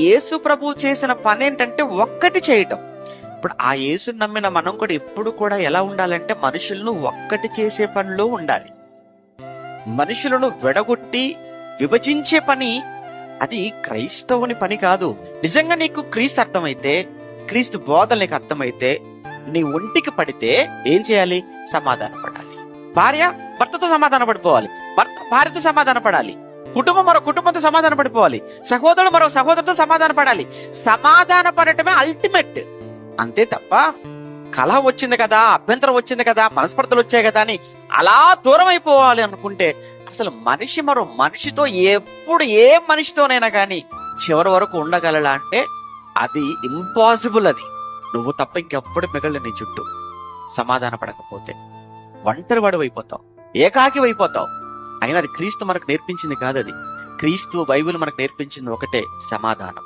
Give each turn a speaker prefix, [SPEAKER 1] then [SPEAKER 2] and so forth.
[SPEAKER 1] యేసు ప్రభు చేసిన పని ఏంటంటే ఒక్కటి చేయటం. ఇప్పుడు ఆ యేసు నమ్మిన మనం కూడా ఎప్పుడు కూడా ఎలా ఉండాలంటే మనుషులను ఒక్కటి చేసే పనిలో ఉండాలి. మనుషులను విడగొట్టి విభజించే పని అది క్రైస్తవుని పని కాదు. నిజంగా నీకు క్రీస్తు అర్థమైతే క్రీస్తు బోధలు నీకు అర్థమైతే నీ ఒంటికి పడితే ఏం చేయాలి? సమాధాన పడాలి భార్య భర్తతో సమాధాన పడిపోవాలి భర్త భార్యతో సమాధాన పడాలి కుటుంబం మరో కుటుంబంతో సమాధాన పడిపోవాలి. సహోదరుడు మరో సహోదరుతో సమాధాన పడాలి. సమాధాన పడటమే అల్టిమేట్ అంతే తప్ప కళ వచ్చింది కదా అభ్యంతరం వచ్చింది కదా మనస్పర్ధలు వచ్చాయి కదా అని అలా దూరం అయిపోవాలి అనుకుంటే అసలు మనిషి మరో మనిషితో ఎప్పుడు ఏ మనిషితోనైనా కానీ చివరి వరకు ఉండగలలా అంటే అది ఇంపాసిబుల్ అది. నువ్వు తప్ప ఇంకెప్పుడు మిగలదు నీ చుట్టూ. సమాధాన పడకపోతే. ఒంటరి వాడు అయిపోతావు. ఏకాకి అయిపోతావు. అయినా అది క్రీస్తు మనకు నేర్పించింది కాదు అది క్రీస్తు బైబిల్ మనకు నేర్పించింది ఒకటే సమాధానం.